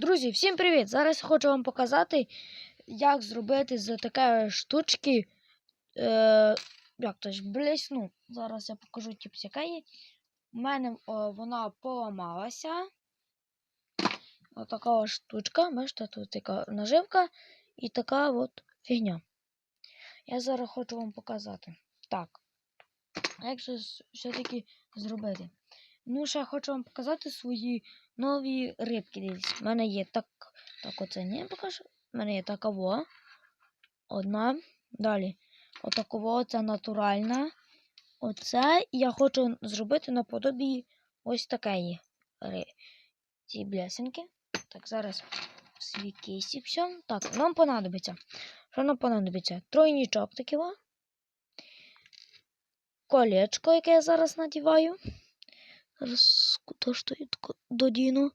Друзі, всім привіт! Зараз хочу вам показати, як зробити з такої штучки. Е, як то ж блесну. Зараз я покажу тип якої. У мене о, вона поламалася. Отака ось штучка. Бачите, тут така наживка і така от фігня. Я зараз хочу вам показати. Так. Як же все-таки зробити? Ну, ще хочу вам показати свої нові рибки. Дивіться, в мене є так. Так, оце не покажу. У мене є такова. Одна. Далі. Отакова, це натуральна. Оце я хочу зробити наподобі ось такої ці блясенки. Так, зараз свій кейсі все. Так, нам понадобиться. Що нам понадобиться? Тройнічок такий. Колечко, яке я зараз надіваю. Зараз я додіну?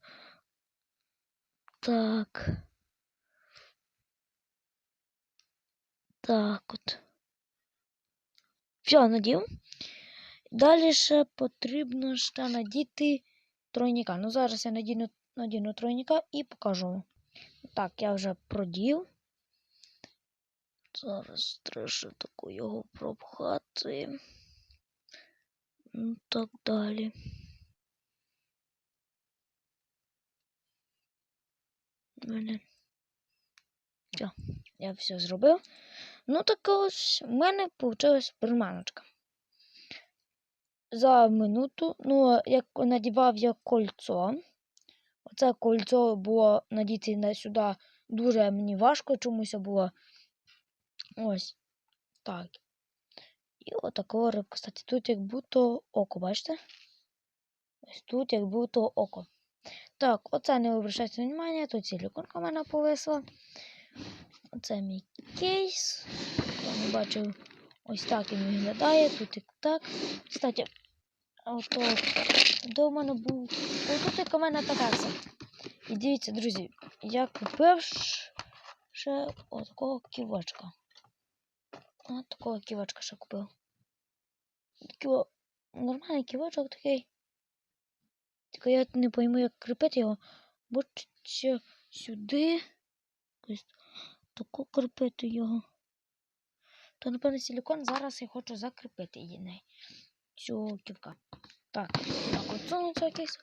Так. Так от. Все, надів. Далі ще потрібно ще надіти тройника. Ну, зараз я надіну, надіну тройника і покажу. Так, я вже продів. Зараз треба ще таку його пропхати. Ну, так далі. Мене. Все, я все зробив. Ну, так ось в мене вийшла приманочка. За минуту, ну, як надівав я кольцо. Оце кольцо було надіти на сюди дуже мені важко, чомусь було. Ось так. І отакого рибка. Кстати, тут як будто око, бачите? Ось тут як будто око. Так, оце не обращайте внимання, тут силіконка в мене повисла. Оце мій кейс. Я не бачив, ось так він виглядає. Тут і так. Кстати, ото, де мене був. Ось тут у мене така це. І дивіться, друзі, я купив ще отакого ківочка. От такого ківочка ще купив. Ківо... Нормальний ківочок такий. Тільки я не пойму, як кріпити його. Ч- сюди. Ось таку кріпити його. То, напевно, силікон. Зараз я хочу закріпити її цього ківка. Так, так, отсунуться якийсь.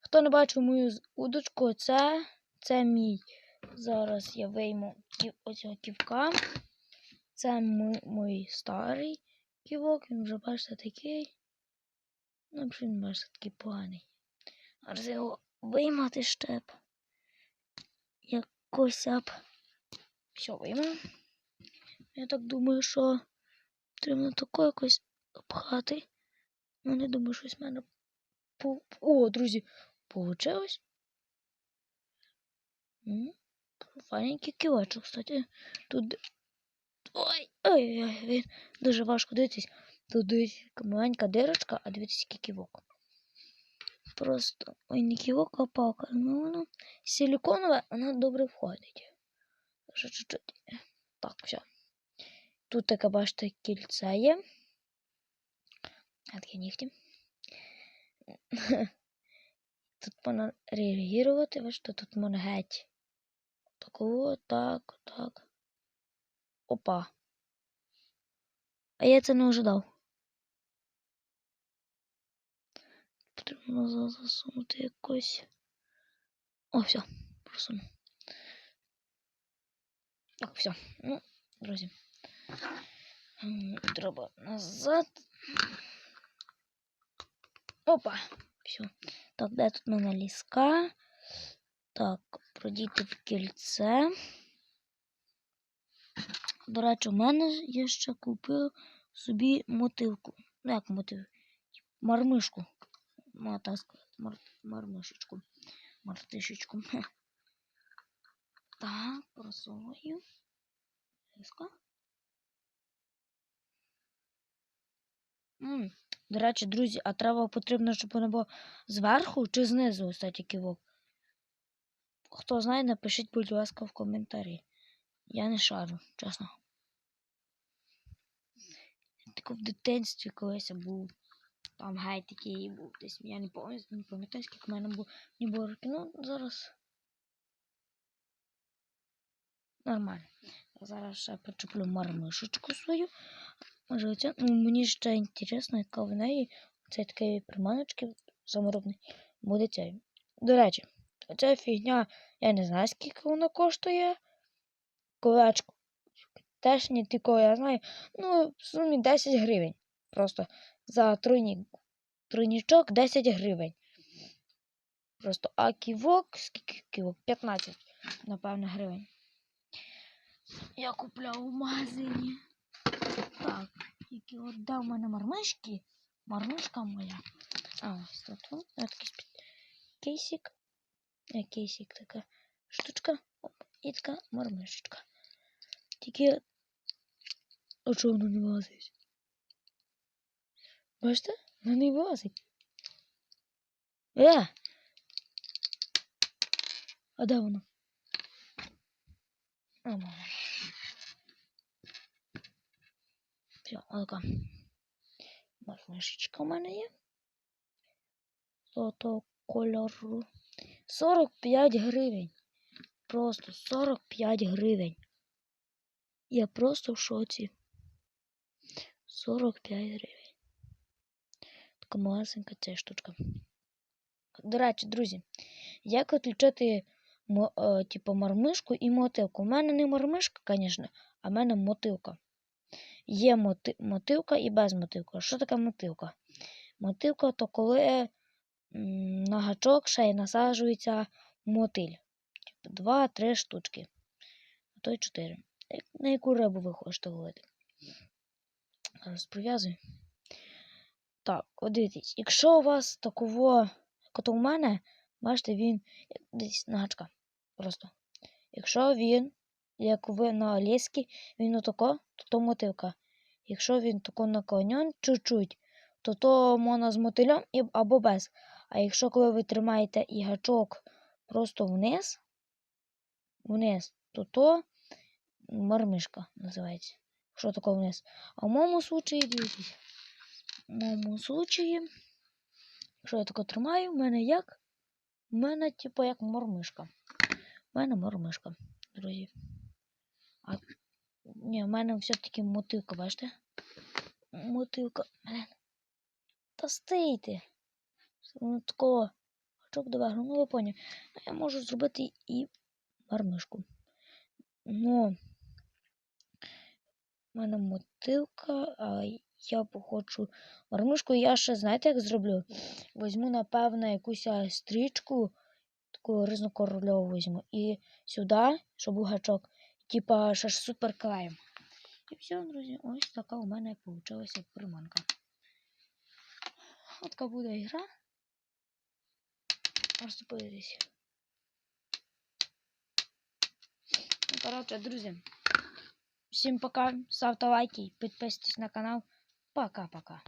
Хто не бачив мою удочку, це, це мій. Зараз я вийму ків, оцього ківка. Це мій, мій старий ківок, він вже бачите такий. Ну, він бачите такий поганий. Зараз його виймати штеп. Якось ап. Все, вийму. Я так думаю, що потрібно тако якось обхати. Ну, не думаю, щось в мене. О, друзі, получилось. Файненький ківочок, кстати. Тут. Ой, ой, ой, він дуже важко дивитись. Тут дивіться, маленька дирочка, а дивіться, який ківок. Просто ой, не ківок, а палка. Ну, воно силіконове, вона добре входить. Чуть-чуть. Так, все. Тут таке, бачите, кільце є. А нігті. Тут можна реагувати, бачите, тут можна геть. Такого, так, так. Опа. А я це не ожидав. Потрібно за- засунути якось. О, все, просунув. Так, все. Ну, друзі. Треба назад. Опа. Все. Так, де тут мене ліска? Так, продійти в кільце. До речі, у мене я ще купив собі мотивку. Ну, як мотив? Мармишку. Можна так сказати. Мар... Мартишечку. Так, просовую. Ліска. М, До речі, друзі, а треба потрібно, щоб воно було зверху чи знизу, кстати, кивок. Хто знає, напишіть, будь ласка, в коментарі. Я не шарю, чесно. Тільки в дитинстві колись я був. Там гай такий був десь. Я не пам'ятаю, не пам'ятаю, скільки в мене було. Мені було років. Ну, зараз Нормально. Зараз ще причеплю мармишечку свою. Може, оця. Ну, мені ще інтересно, яка в неї цей такий приманочки саморобний буде цей. До речі, оця фігня, я не знаю, скільки вона коштує. Колечко. Теж не тільки я знаю. Ну, в сумі 10 гривень. Просто за тройнік. Тройнічок 10 гривень. Просто а ківок, скільки ківок? 15, напевно, гривень. Я купляв у магазині. Так, які от дав мене мармишки. Мармишка моя. А, ось тут. о, кейсик. Не кейсик, така штучка. Оп, і така мармишечка. Тільки. А чого воно не вилазить? Бачите? Воно не вилазить. Е! А де воно? А, воно. Все, отака. Мармишечка у мене є. Золотого кольору. 45 гривень. Просто 45 гривень. Я просто в шоці. 45 гривень. Така малесенька ця штучка. До речі, друзі, як відключити е, типу, мармишку і мотилку? У мене не мармишка, звісно, а в мене мотилка. Є моти, мотилка і без мотилка. Що таке мотилка? Мотилка то коли на гачок ще й насаджується мотиль. Типу два-три штучки. А то й чотири. На яку рибу ви хочете ловити? Зараз прив'язую. Так, от дивіться, якщо у вас такого, як у мене, бачите, він десь на гачка. Просто. Якщо він, як ви на ліскі, він отако, то то мотилка. Якщо він тако наклонен чуть-чуть, то то можна з мотилем або без. А якщо коли ви тримаєте і гачок просто вниз, вниз, то то мармишка називається. Якщо тако вниз. А в моєму случаї, дивіться, моєму случаї, якщо я тако тримаю, в мене як? У мене, типу, як мормишка. У мене мормишка, друзі. А ні, в мене все-таки мотилка, бачите? Мотилка. Блін. Та стийте. Воно такого. Гачок доверху. Ну, ви поняли. Я можу зробити і мармишку. Ну, в мене мотилка, а я хочу мармишку. Я ще, знаєте, як зроблю? Візьму, напевно, якусь стрічку, таку різнокольорову візьму. І сюди, щоб був гачок, типа ще ж супер клеєм. І все, друзі, ось така у мене вийшла приманка. От така буде гра. Просто подивитися. Ну, коротше, друзі. Всім пока. Ставте лайки, підписуйтесь на канал. Пока-пока.